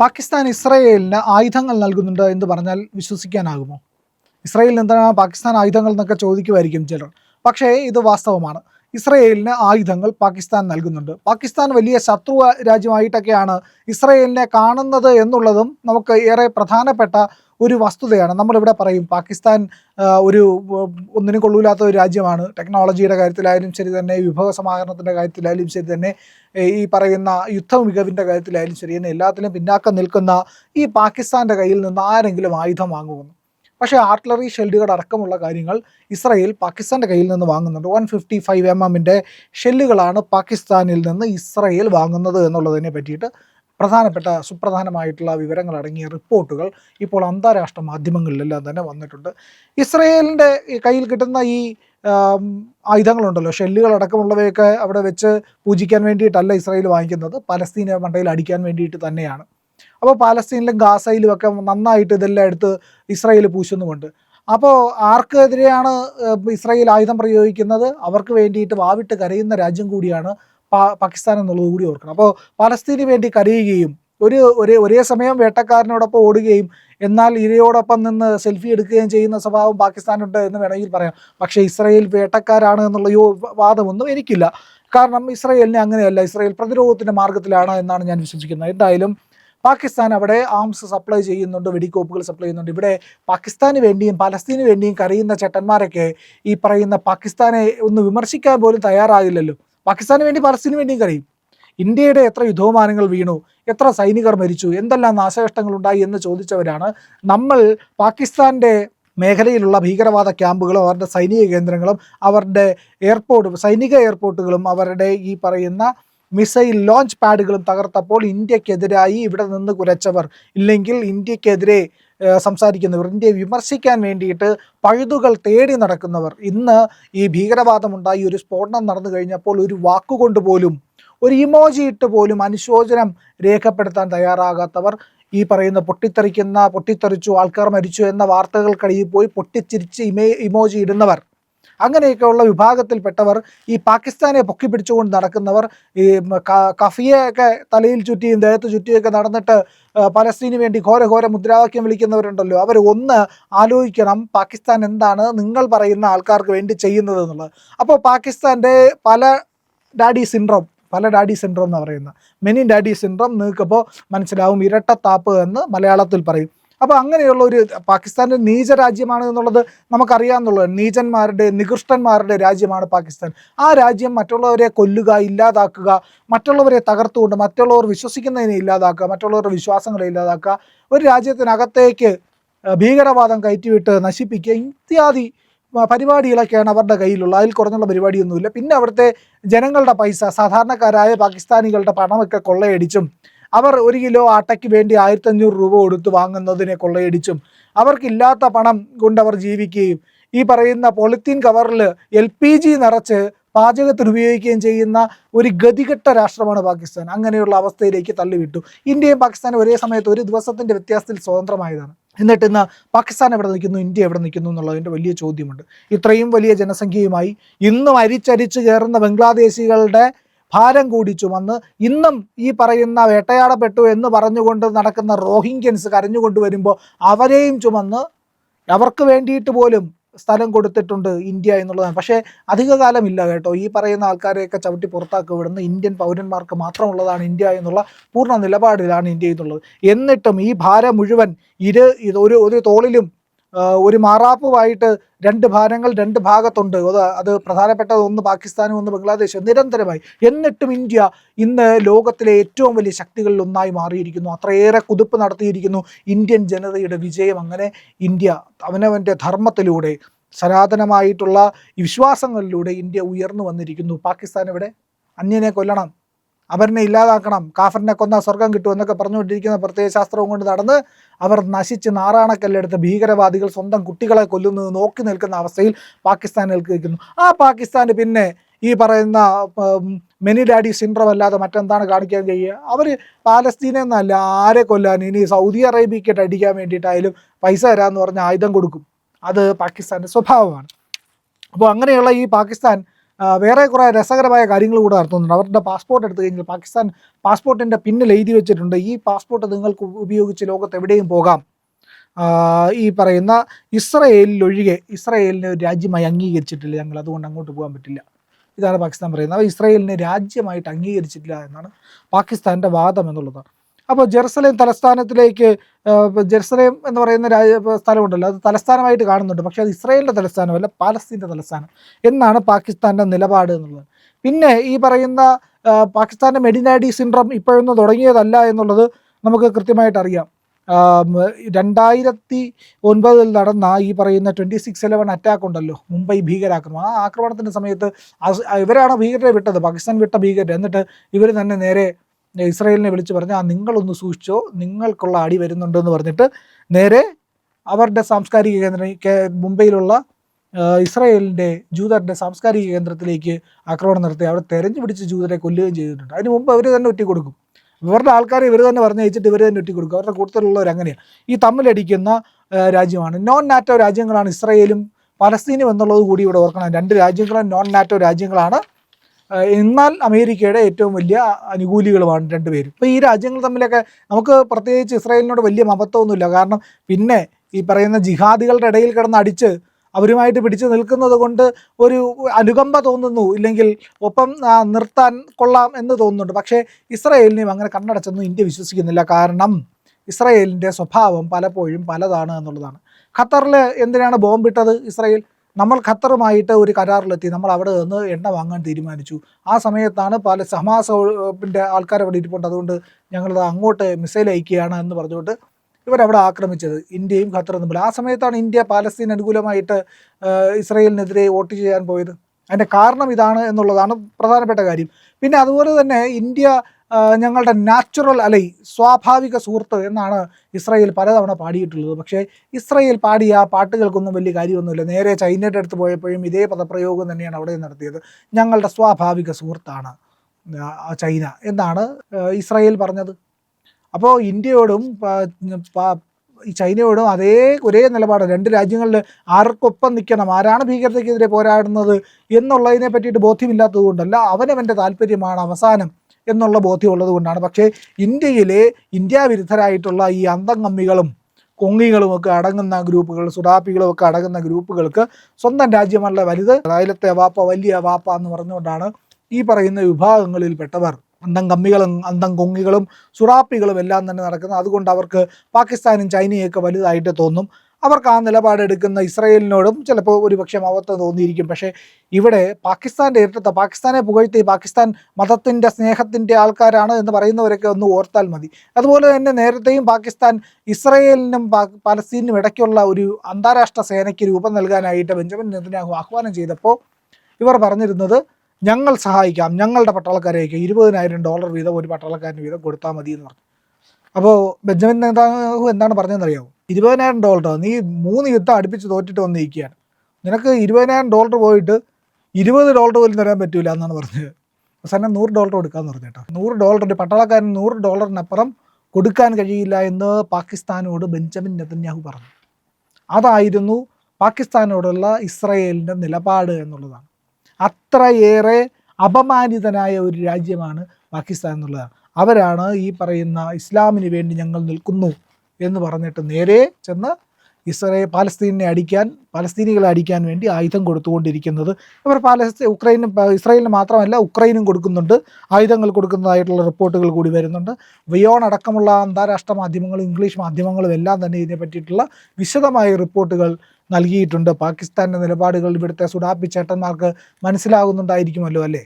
പാകിസ്ഥാൻ ഇസ്രയേലിന് ആയുധങ്ങൾ നൽകുന്നുണ്ട് എന്ന് പറഞ്ഞാൽ വിശ്വസിക്കാനാകുമോ? ഇസ്രയേലിന് എന്താണ് പാകിസ്ഥാൻ ആയുധങ്ങൾ എന്നൊക്കെ ചോദിക്കുമായിരിക്കും ചിലർ. പക്ഷേ ഇത് വാസ്തവമാണ്. ഇസ്രയേലിന് ആയുധങ്ങൾ പാകിസ്ഥാൻ നൽകുന്നുണ്ട്. പാകിസ്ഥാൻ വലിയ ശത്രു രാജ്യമായിട്ടൊക്കെയാണ് ഇസ്രയേലിനെ കാണുന്നത് എന്നുള്ളതും നമുക്ക് ഏറെ പ്രധാനപ്പെട്ട ഒരു വസ്തുതയാണ്. നമ്മളിവിടെ പറയും പാകിസ്ഥാൻ ഒരു ഒന്നിനും കൊള്ളൂലാത്ത ഒരു രാജ്യമാണ്. ടെക്നോളജിയുടെ കാര്യത്തിലായാലും ശരി തന്നെ വിഭവ സമാഹരണത്തിന്റെ കാര്യത്തിലായാലും ശരി തന്നെ ഈ പറയുന്ന യുദ്ധ മികവിന്റെ കാര്യത്തിലായാലും ശരി തന്നെ എല്ലാത്തിലും പിന്നാക്കം നിൽക്കുന്ന ഈ പാകിസ്ഥാന്റെ കയ്യിൽ നിന്ന് ആരെങ്കിലും ആയുധം വാങ്ങുമെന്ന്. പക്ഷേ ആർട്ടിലറി ഷെല്ലുകൾ അടക്കമുള്ള കാര്യങ്ങൾ ഇസ്രയേൽ പാകിസ്ഥാന്റെ കയ്യിൽ നിന്ന് വാങ്ങുന്നുണ്ട്. വൺ ഫിഫ്റ്റി ഫൈവ് എം എമ്മിന്റെ ഷെല്ലുകളാണ് പാകിസ്ഥാനിൽ നിന്ന് ഇസ്രയേൽ വാങ്ങുന്നത് എന്നുള്ളതിനെ പറ്റിയിട്ട് പ്രധാനപ്പെട്ട സുപ്രധാനമായിട്ടുള്ള വിവരങ്ങൾ അടങ്ങിയ റിപ്പോർട്ടുകൾ ഇപ്പോൾ അന്താരാഷ്ട്ര മാധ്യമങ്ങളിലെല്ലാം തന്നെ വന്നിട്ടുണ്ട്. ഇസ്രയേലിന്റെ കയ്യിൽ കിട്ടുന്ന ഈ ആയുധങ്ങളുണ്ടല്ലോ. ഷെല്ലുകൾ അടക്കമുള്ളവയൊക്കെ അവിടെ വെച്ച് പൂജിക്കാൻ വേണ്ടിയിട്ടല്ല ഇസ്രായേൽ വാങ്ങിക്കുന്നത്. പലസ്തീനെ മണ്ടയിൽ അടിക്കാൻ വേണ്ടിയിട്ട് തന്നെയാണ്. അപ്പോൾ പാലസ്തീനിലും ഗാസയിലും ഒക്കെ നന്നായിട്ട് ഇതെല്ലാം എടുത്ത് ഇസ്രായേൽ പൂശുന്നുമുണ്ട്. അപ്പോൾ ആർക്കെതിരെയാണ് ഇസ്രായേൽ ആയുധം പ്രയോഗിക്കുന്നത്? അവർക്ക് വേണ്ടിയിട്ട് വാവിട്ട് കരയുന്ന രാജ്യം കൂടിയാണ് പാകിസ്ഥാൻ എന്നുള്ളത് കൂടി ഓർക്കണം. അപ്പോൾ പലസ്തീന് വേണ്ടി കരയുകയും ഒരു ഒരേ ഒരേ സമയം വേട്ടക്കാരനോടൊപ്പം ഓടുകയും എന്നാൽ ഇരയോടൊപ്പം നിന്ന് സെൽഫി എടുക്കുകയും ചെയ്യുന്ന സ്വഭാവം പാകിസ്ഥാനുണ്ട് എന്ന് വേണമെങ്കിൽ പറയാം. പക്ഷേ ഇസ്രായേൽ വേട്ടക്കാരാണ് എന്നുള്ള യോ വാദമൊന്നും എനിക്കില്ല. കാരണം ഇസ്രായേലിനെ അങ്ങനെയല്ല ഇസ്രായേൽ പ്രതിരോധത്തിന്റെ മാർഗത്തിലാണ് എന്നാണ് ഞാൻ വിശ്വസിക്കുന്നത്. എന്തായാലും പാകിസ്ഥാൻ അവിടെ ആംസ് സപ്ലൈ ചെയ്യുന്നുണ്ട് വെടിക്കോപ്പുകൾ സപ്ലൈ ചെയ്യുന്നുണ്ട്. ഇവിടെ പാകിസ്ഥാന് വേണ്ടിയും പലസ്തീന് വേണ്ടിയും കരയുന്ന ചേട്ടന്മാരൊക്കെ ഈ പറയുന്ന പാകിസ്ഥാനെ ഒന്ന് വിമർശിക്കാൻ പോലും തയ്യാറാകില്ലല്ലോ പാകിസ്ഥാന് വേണ്ടി പലസ്തീന് വേണ്ടിയും കരയും. ഇന്ത്യയുടെ എത്ര യുദ്ധവിമാനങ്ങൾ വീണു എത്ര സൈനികർ മരിച്ചു എന്തെല്ലാം നാശനഷ്ടങ്ങൾ ഉണ്ടായി എന്ന് ചോദിച്ചവരാണ്. നമ്മൾ പാകിസ്ഥാന്റെ മേഖലയിലുള്ള ഭീകരവാദ ക്യാമ്പുകളും അവരുടെ സൈനിക കേന്ദ്രങ്ങളും അവരുടെ എയർപോർട്ട് സൈനിക എയർപോർട്ടുകളും അവരുടെ ഈ പറയുന്ന മിസൈൽ ലോഞ്ച് പാഡുകളും തകർത്തപ്പോൾ ഇന്ത്യക്കെതിരായി ഇവിടെ നിന്ന് കുരച്ചവർ. ഇല്ലെങ്കിൽ ഇന്ത്യക്കെതിരെ സംസാരിക്കുന്നവർ ഇന്ത്യയെ വിമർശിക്കാൻ വേണ്ടിയിട്ട് പഴുതുകൾ തേടി നടക്കുന്നവർ. ഇന്ന് ഈ ഭീകരവാദമുണ്ടായി ഒരു സ്ഫോടനം നടന്നു കഴിഞ്ഞപ്പോൾ ഒരു വാക്കുകൊണ്ട് പോലും ഒരു ഇമോജി ഇട്ട് പോലും അനുശോചനം രേഖപ്പെടുത്താൻ തയ്യാറാകാത്തവർ ഈ പറയുന്ന പൊട്ടിത്തെറിക്കുന്ന പൊട്ടിത്തെറിച്ചു ആൾക്കാർ മരിച്ചു എന്ന വാർത്തകൾക്കടിയിൽ പോയി പൊട്ടിച്ചിരിച്ച് ഇമേ ഇമോജി ഇടുന്നവർ. അങ്ങനെയൊക്കെയുള്ള വിഭാഗത്തിൽപ്പെട്ടവർ ഈ പാകിസ്ഥാനെ പൊക്കി പിടിച്ചുകൊണ്ട് നടക്കുന്നവർ ഈ കഫിയൊക്കെ തലയിൽ ചുറ്റിയും ദേഹത്ത് ചുറ്റിയൊക്കെ നടന്നിട്ട് പലസ്തീനു വേണ്ടി ഘോര ഘോര മുദ്രാവാക്യം വിളിക്കുന്നവരുണ്ടല്ലോ. അവർ ഒന്ന് ആലോചിക്കണം പാകിസ്ഥാൻ എന്താണ് നിങ്ങൾ പറയുന്ന ആൾക്കാർക്ക് വേണ്ടി ചെയ്യുന്നത് എന്നുള്ളത്. അപ്പോൾ പാകിസ്ഥാന്റെ പല ഡാഡി സിൻഡ്രോം പല ഡാഡി സിൻഡ്രോം എന്ന് പറയുന്ന മെനി ഡാഡി സിൻഡ്രോം നിങ്ങൾക്കിപ്പോൾ മനസ്സിലാവും ഇരട്ടത്താപ്പ് എന്ന് മലയാളത്തിൽ പറയും. അപ്പോൾ അങ്ങനെയുള്ള ഒരു പാകിസ്ഥാന്റെ നീച രാജ്യമാണ് എന്നുള്ളത് നമുക്കറിയാമെന്നുള്ളത് നീചന്മാരുടെ നികൃഷ്ടന്മാരുടെ രാജ്യമാണ് പാകിസ്ഥാൻ. ആ രാജ്യം മറ്റുള്ളവരെ കൊല്ലുക ഇല്ലാതാക്കുക മറ്റുള്ളവരെ തകർത്തുകൊണ്ട് മറ്റുള്ളവർ വിശ്വസിക്കുന്നതിനെ ഇല്ലാതാക്കുക മറ്റുള്ളവരുടെ വിശ്വാസങ്ങളെ ഇല്ലാതാക്കുക ഒരു രാജ്യത്തിനകത്തേക്ക് ഭീകരവാദം കയറ്റിവിട്ട് നശിപ്പിക്കുക ഇത്യാദി പരിപാടികളൊക്കെയാണ് അവരുടെ കയ്യിലുള്ള അതിൽ കുറഞ്ഞുള്ള പരിപാടിയൊന്നുമില്ല. പിന്നെ അവിടുത്തെ ജനങ്ങളുടെ പൈസ സാധാരണക്കാരായ പാകിസ്ഥാനികളുടെ പണമൊക്കെ കൊള്ളയടിച്ചും അവർ ഒരു കിലോ ആട്ടയ്ക്ക് വേണ്ടി ആയിരത്തഞ്ഞൂറ് രൂപ കൊടുത്ത് വാങ്ങുന്നതിനെ കൊള്ളയടിച്ചും അവർക്കില്ലാത്ത പണം കൊണ്ട് അവർ ജീവിക്കുകയും ഈ പറയുന്ന പോളിത്തീൻ കവറിൽ എൽ പി ജി നിറച്ച് പാചകത്തിന് ഉപയോഗിക്കുകയും ചെയ്യുന്ന ഒരു ഗതികെട്ട രാഷ്ട്രമാണ് പാകിസ്ഥാൻ. അങ്ങനെയുള്ള അവസ്ഥയിലേക്ക് തള്ളിവിട്ടു. ഇന്ത്യയും പാകിസ്ഥാനും ഒരേ സമയത്ത് ഒരു ദിവസത്തിന്റെ വ്യത്യാസത്തിൽ സ്വതന്ത്രമായതാണ്. എന്നിട്ട് ഇന്ന് പാകിസ്ഥാൻ എവിടെ നിൽക്കുന്നു? ഇന്ത്യ എവിടെ നിൽക്കുന്നു എന്നുള്ളതിന്റെ വലിയ ചോദ്യമുണ്ട്. ഇത്രയും വലിയ ജനസംഖ്യയുമായി ഇന്നും അരിച്ചരിച്ച് കയറുന്ന ബംഗ്ലാദേശികളുടെ ഭാരം കൂടി ചുമന്ന് ഇന്നും ഈ പറയുന്ന വേട്ടയാടപ്പെട്ടു എന്ന് പറഞ്ഞുകൊണ്ട് നടക്കുന്ന റോഹിംഗ്യൻസ് കരഞ്ഞുകൊണ്ട് വരുമ്പോൾ അവരെയും ചുമന്ന് അവർക്ക് വേണ്ടിയിട്ട് പോലും സ്ഥലം കൊടുത്തിട്ടുണ്ട് ഇന്ത്യ എന്നുള്ളതാണ്. പക്ഷേ അധികകാലമില്ല കേട്ടോ. ഈ പറയുന്ന ആൾക്കാരെയൊക്കെ ചവിട്ടി പുറത്താക്കി വിടുന്ന ഇന്ത്യൻ പൗരന്മാർക്ക് മാത്രമുള്ളതാണ് ഇന്ത്യ എന്നുള്ള പൂർണ നിലപാടിലാണ് ഇന്ത്യ എന്നുള്ളത്. എന്നിട്ടും ഈ ഭാരം മുഴുവൻ ഇരു ഒരു ഒരു തോളിലും ഒരു മാറാപ്പുമായിട്ട് രണ്ട് ഭാരങ്ങൾ രണ്ട് ഭാഗത്തുണ്ട്. അത് പ്രധാനപ്പെട്ടത് ഒന്ന് പാകിസ്ഥാനും ഒന്ന് ബംഗ്ലാദേശും. നിരന്തരമായി. എന്നിട്ടും ഇന്ത്യ ഇന്ന് ലോകത്തിലെ ഏറ്റവും വലിയ ശക്തികളിൽ ഒന്നായി മാറിയിരിക്കുന്നു. അത്രയേറെ കുതിപ്പ് നടത്തിയിരിക്കുന്നു ഇന്ത്യൻ ജനതയുടെ വിജയം. അങ്ങനെ ഇന്ത്യ അവനവന്റെ ധർമ്മത്തിലൂടെ സനാതനമായിട്ടുള്ള വിശ്വാസങ്ങളിലൂടെ ഇന്ത്യ ഉയർന്നു വന്നിരിക്കുന്നു. പാകിസ്ഥാൻ ഇവിടെ അന്യനെ കൊല്ലണം. അവരിനെ ഇല്ലാതാക്കണം കാഫറിനെ കൊന്ന സ്വർഗം കിട്ടും എന്നൊക്കെ പറഞ്ഞുകൊണ്ടിരിക്കുന്ന പ്രത്യയ ശാസ്ത്രവും കൊണ്ട് നടന്ന് അവർ നശിച്ച് നാറാണക്കല്ലെടുത്ത് ഭീകരവാദികൾ സ്വന്തം കുട്ടികളെ കൊല്ലുന്നത് നോക്കി നിൽക്കുന്ന അവസ്ഥയിൽ പാകിസ്ഥാൻ നിൽക്കുന്നു. ആ പാകിസ്ഥാന് പിന്നെ ഈ പറയുന്ന മെനി ഡാഡി സിൻഡ്രം അല്ലാതെ മറ്റെന്താണ് കാണിക്കാൻ കഴിയുക? അവർ പാലസ്തീനെ എന്നല്ല ആരെ കൊല്ലാൻ? ഇനി സൗദി അറേബ്യയ്ക്ക് അടിക്കാൻ വേണ്ടിയിട്ടായാലും പൈസ തരാമെന്ന് പറഞ്ഞ് ആയുധം കൊടുക്കും. അത് പാകിസ്ഥാന്റെ സ്വഭാവമാണ്. അപ്പോൾ അങ്ങനെയുള്ള ഈ പാകിസ്ഥാൻ വേറെ കുറേ രസകരമായ കാര്യങ്ങൾ കൂടെ നടത്തുന്നുണ്ട്. അവരുടെ പാസ്പോർട്ട് എടുത്തു കഴിഞ്ഞാൽ പാകിസ്ഥാൻ പാസ്പോർട്ടിന്റെ പിന്നിൽ എഴുതി വെച്ചിട്ടുണ്ട്. ഈ പാസ്പോർട്ട് നിങ്ങൾക്ക് ഉപയോഗിച്ച് ലോകത്ത് എവിടെയും പോകാം ഈ പറയുന്ന ഇസ്രയേലിലൊഴികെ ഇസ്രയേലിനെ ഒരു രാജ്യമായി അംഗീകരിച്ചിട്ടില്ല ഞങ്ങൾ. അതുകൊണ്ട് അങ്ങോട്ട് പോകാൻ പറ്റില്ല. ഇതാണ് പാകിസ്ഥാൻ പറയുന്നത്. അവർ ഇസ്രയേലിനെ രാജ്യമായിട്ട് അംഗീകരിച്ചിട്ടില്ല എന്നാണ് പാകിസ്ഥാന്റെ വാദം എന്നുള്ളതാണ്. അപ്പോൾ ജെറുസലേം തലസ്ഥാനത്തിലേക്ക് ജെറുസലേം എന്ന് പറയുന്ന രാജ സ്ഥലമുണ്ടല്ലോ അത് തലസ്ഥാനമായിട്ട് കാണുന്നുണ്ട്. പക്ഷേ അത് ഇസ്രയേലിന്റെ തലസ്ഥാനമല്ല പാലസ്തീന്റെ തലസ്ഥാനം. എന്നാണ് പാകിസ്ഥാന്റെ നിലപാട് എന്നുള്ളത്. പിന്നെ ഈ പറയുന്ന പാകിസ്ഥാന്റെ മെഡിനാഡി സിൻഡ്രം ഇപ്പോഴൊന്നും തുടങ്ങിയതല്ല എന്നുള്ളത് നമുക്ക് കൃത്യമായിട്ട് അറിയാം. രണ്ടായിരത്തി ഒൻപതിൽ നടന്ന ഈ പറയുന്ന ട്വന്റി സിക്സ് ഇലവൻ അറ്റാക്ക് ഉണ്ടല്ലോ മുംബൈ ഭീകരാക്രമണം. ആ ആക്രമണത്തിന്റെ സമയത്ത് ഇവരാണ് ഭീകരരെ വിട്ടത്? പാകിസ്ഥാൻ വിട്ട ഭീകരർ എന്നിട്ട് ഇവർ തന്നെ നേരെ ഇസ്രായേലിനെ വിളിച്ച് പറഞ്ഞ് ആ നിങ്ങളൊന്ന് സൂക്ഷിച്ചോ നിങ്ങൾക്കുള്ള അടി വരുന്നുണ്ടെന്ന് പറഞ്ഞിട്ട് നേരെ അവരുടെ സാംസ്കാരിക കേന്ദ്രം മുംബൈയിലുള്ള ഇസ്രയേലിന്റെ ജൂതരുടെ സാംസ്കാരിക കേന്ദ്രത്തിലേക്ക് ആക്രമണം നടത്തി അവിടെ തെരഞ്ഞു പിടിച്ച് ജൂതരെ കൊല്ലുകയും ചെയ്തിട്ടുണ്ട്. അതിന് മുമ്പ് അവർ തന്നെ ഒറ്റിക്കൊടുക്കും. ഇവരുടെ ആൾക്കാരെ ഇവർ തന്നെ പറഞ്ഞയച്ചിട്ട് ഇവർ തന്നെ ഒറ്റിക്കൊടുക്കും. അവരുടെ കൂട്ടത്തിലുള്ളവർ അങ്ങനെയാണ് ഈ തമ്മിലടിക്കുന്ന രാജ്യമാണ്. നോൺ നാറ്റോ രാജ്യങ്ങളാണ് ഇസ്രായേലും പലസ്തീനും എന്നുള്ളത് കൂടി ഇവിടെ ഓർക്കണം. രണ്ട് രാജ്യങ്ങളും നോൺ നാറ്റോ രാജ്യങ്ങളാണ്. എന്നാൽ അമേരിക്കയുടെ ഏറ്റവും വലിയ അനുകൂലികളുമാണ് രണ്ടുപേരും. അപ്പോൾ ഈ രാജ്യങ്ങൾ തമ്മിലൊക്കെ നമുക്ക് പ്രത്യേകിച്ച് ഇസ്രായേലിനോട് വലിയ മമത്വമൊന്നുമില്ല കാരണം പിന്നെ ഈ പറയുന്ന ജിഹാദികളുടെ ഇടയിൽ കിടന്ന് അടിച്ച് അവരുമായിട്ട് പിടിച്ചു നിൽക്കുന്നത് കൊണ്ട് ഒരു അനുകമ്പ തോന്നുന്നു. ഇല്ലെങ്കിൽ ഒപ്പം നിർത്താൻ കൊള്ളാം എന്ന് തോന്നുന്നുണ്ട്. പക്ഷേ ഇസ്രായേലിനെയും അങ്ങനെ കണ്ണടച്ചൊന്നും ഇന്ത്യ വിശ്വസിക്കുന്നില്ല. കാരണം ഇസ്രായേലിന്റെ സ്വഭാവം പലപ്പോഴും പലതാണ് എന്നുള്ളതാണ്. ഖത്തറിൽ എന്തിനാണ് ബോംബിട്ടത് ഇസ്രായേൽ? നമ്മൾ ഖത്തറുമായിട്ട് ഒരു കരാറിലെത്തി നമ്മൾ അവിടെ നിന്ന് എണ്ണ വാങ്ങാൻ തീരുമാനിച്ചു. ആ സമയത്താണ് പല ഹമാസിന്റെ ആൾക്കാർ അവിടെ ഇരിപ്പുണ്ട്. അതുകൊണ്ട് ഞങ്ങളത് അങ്ങോട്ട് മിസൈൽ അയക്കുകയാണ് എന്ന് പറഞ്ഞുകൊണ്ട് ഇവരവിടെ ആക്രമിച്ചത് ഇന്ത്യയും ഖത്തറും തമ്മിൽ. ആ സമയത്താണ് ഇന്ത്യ പാലസ്തീൻ അനുകൂലമായിട്ട് ഇസ്രയേലിനെതിരെ വോട്ട് ചെയ്യാൻ പോയത്. അതിന്റെ കാരണം ഇതാണ് എന്നുള്ളതാണ് പ്രധാനപ്പെട്ട കാര്യം. പിന്നെ അതുപോലെ തന്നെ ഇന്ത്യ ഞങ്ങളുടെ നാച്ചുറൽ അല്ലെ സ്വാഭാവിക സുഹൃത്ത് എന്നാണ് ഇസ്രായേൽ പലതവണ പാടിയിട്ടുള്ളത്. പക്ഷേ ഇസ്രായേൽ പാടിയ ആ പാട്ടുകൾക്കൊന്നും വലിയ കാര്യമൊന്നുമില്ല. നേരെ ചൈനയുടെ അടുത്ത് പോയപ്പോഴും ഇതേ പദപ്രയോഗം തന്നെയാണ് അവിടെ നടത്തിയത്. ഞങ്ങളുടെ സ്വാഭാവിക സുഹൃത്താണ് ചൈന എന്നാണ് ഇസ്രയേൽ പറഞ്ഞത്. അപ്പോൾ ഇന്ത്യയോടും ചൈനയോടും അതേ ഒരേ നിലപാട്. രണ്ട് രാജ്യങ്ങളിൽ ആർക്കൊപ്പം നിൽക്കണം ആരാണ് ഭീകരതയ്ക്കെതിരെ പോരാടുന്നത് എന്നുള്ളതിനെ പറ്റിയിട്ട് ബോധ്യമില്ലാത്തത് കൊണ്ടല്ല അവനവന്റെ താല്പര്യമാണ് അവസാനം എന്നുള്ള ബോധ്യമുള്ളത് കൊണ്ടാണ്. പക്ഷേ ഇന്ത്യയിലെ ഇന്ത്യ വിരുദ്ധരായിട്ടുള്ള ഈ കൊങ്ങികളും ഒക്കെ അടങ്ങുന്ന ഗ്രൂപ്പുകൾ സുഡാപ്പികളും ഒക്കെ അടങ്ങുന്ന ഗ്രൂപ്പുകൾക്ക് സ്വന്തം രാജ്യമല്ല വലുത്. അയലത്തെ വാപ്പ വലിയ വാപ്പ എന്ന് പറഞ്ഞുകൊണ്ടാണ് ഈ പറയുന്ന വിഭാഗങ്ങളിൽപ്പെട്ടവർ അന്തം കമ്മികളും അന്തം കൊങ്ങികളും സുറാപ്പികളും എല്ലാം തന്നെ നടക്കുന്നത്. അതുകൊണ്ട് അവർക്ക് പാകിസ്ഥാനും ചൈനയൊക്കെ വലുതായിട്ട് തോന്നും. അവർക്ക് ആ നിലപാടെടുക്കുന്ന ഇസ്രയേലിനോടും ചിലപ്പോൾ ഒരുപക്ഷെ മവത്ത് തോന്നിയിരിക്കും. പക്ഷേ ഇവിടെ പാകിസ്ഥാന്റെ ഇരട്ടത്ത പാകിസ്ഥാനെ പുകഴ്ത്തി പാകിസ്ഥാൻ മതത്തിന്റെ സ്നേഹത്തിന്റെ ആൾക്കാരാണ് എന്ന് പറയുന്നവരൊക്കെ ഒന്ന് ഓർത്താൽ മതി. അതുപോലെ തന്നെ നേരത്തെയും പാകിസ്ഥാൻ ഇസ്രയേലിനും പലസ്തീനും ഇടയ്ക്കുള്ള ഒരു അന്താരാഷ്ട്ര സേനയ്ക്ക് രൂപം നൽകാനായിട്ട് ബെഞ്ചമിൻ നെതന്യാഹു ആഹ്വാനം ചെയ്തപ്പോൾ ഇവർ പറഞ്ഞിരുന്നത് ഞങ്ങൾ സഹായിക്കാം ഞങ്ങളുടെ പട്ടാളക്കാരെയൊക്കെ ഇരുപതിനായിരം ഡോളർ വീതം ഒരു പട്ടാളക്കാരന് വീതം കൊടുത്താൽ മതി എന്ന് പറഞ്ഞു. അപ്പോൾ ബെഞ്ചമിൻ നെതാഹു എന്താണ് പറഞ്ഞതെന്ന് അറിയാമോ ഇരുപതിനായിരം ഡോളർ നീ മൂന്ന് യുദ്ധം അടുപ്പിച്ച് തോറ്റിട്ട് വന്നിരിക്കുകയാണ്. നിനക്ക് ഇരുപതിനായിരം ഡോളർ പോയിട്ട് ഇരുപത് ഡോളർ പോലും തരാൻ പറ്റൂല എന്നാണ് പറഞ്ഞത്. അവസാനം നൂറ് ഡോളർ കൊടുക്കാന്ന് പറഞ്ഞു കേട്ടോ. നൂറ് ഡോളറിന്റെ പട്ടാളക്കാരൻ നൂറ് ഡോളറിനപ്പുറം കൊടുക്കാൻ കഴിയില്ല എന്ന് പാകിസ്ഥാനോട് ബെഞ്ചമിൻ നെതന്യാഹു പറഞ്ഞു. അതായിരുന്നു പാകിസ്ഥാനോടുള്ള ഇസ്രയേലിന്റെ നിലപാട് എന്നുള്ളതാണ്. അത്രയേറെ അപമാനിതനായ ഒരു രാജ്യമാണ് പാകിസ്ഥാൻ എന്നുള്ളതാണ്. അവരാണ് ഈ പറയുന്ന ഇസ്ലാമിന് വേണ്ടി ഞങ്ങൾ നിൽക്കുന്നു. എന്ന് പറഞ്ഞിട്ട് നേരെ ചെന്ന് ഇസ്രയേൽ പാലസ്തീനെ അടിക്കാൻ പലസ്തീനികളെ അടിക്കാൻ വേണ്ടി ആയുധം കൊടുത്തുകൊണ്ടിരിക്കുന്നത്. ഇവർ പാലസ്തീൻ ഉക്രൈനും ഇസ്രയേലിന് മാത്രമല്ല ഉക്രൈനും കൊടുക്കുന്നുണ്ട്. ആയുധങ്ങൾ കൊടുക്കുന്നതായിട്ടുള്ള റിപ്പോർട്ടുകൾ കൂടി വരുന്നുണ്ട്. വിയോൺ അടക്കമുള്ള അന്താരാഷ്ട്ര മാധ്യമങ്ങളും ഇംഗ്ലീഷ് മാധ്യമങ്ങളും എല്ലാം തന്നെ ഇതിനെ പറ്റിയിട്ടുള്ള വിശദമായ റിപ്പോർട്ടുകൾ നൽകിയിട്ടുണ്ട്. പാകിസ്ഥാന്റെ നിലപാടുകൾ ഇവിടുത്തെ സുഡാപ്പി ചേട്ടന്മാർക്ക് മനസ്സിലാകുന്നുണ്ടായിരിക്കുമല്ലോ അല്ലേ?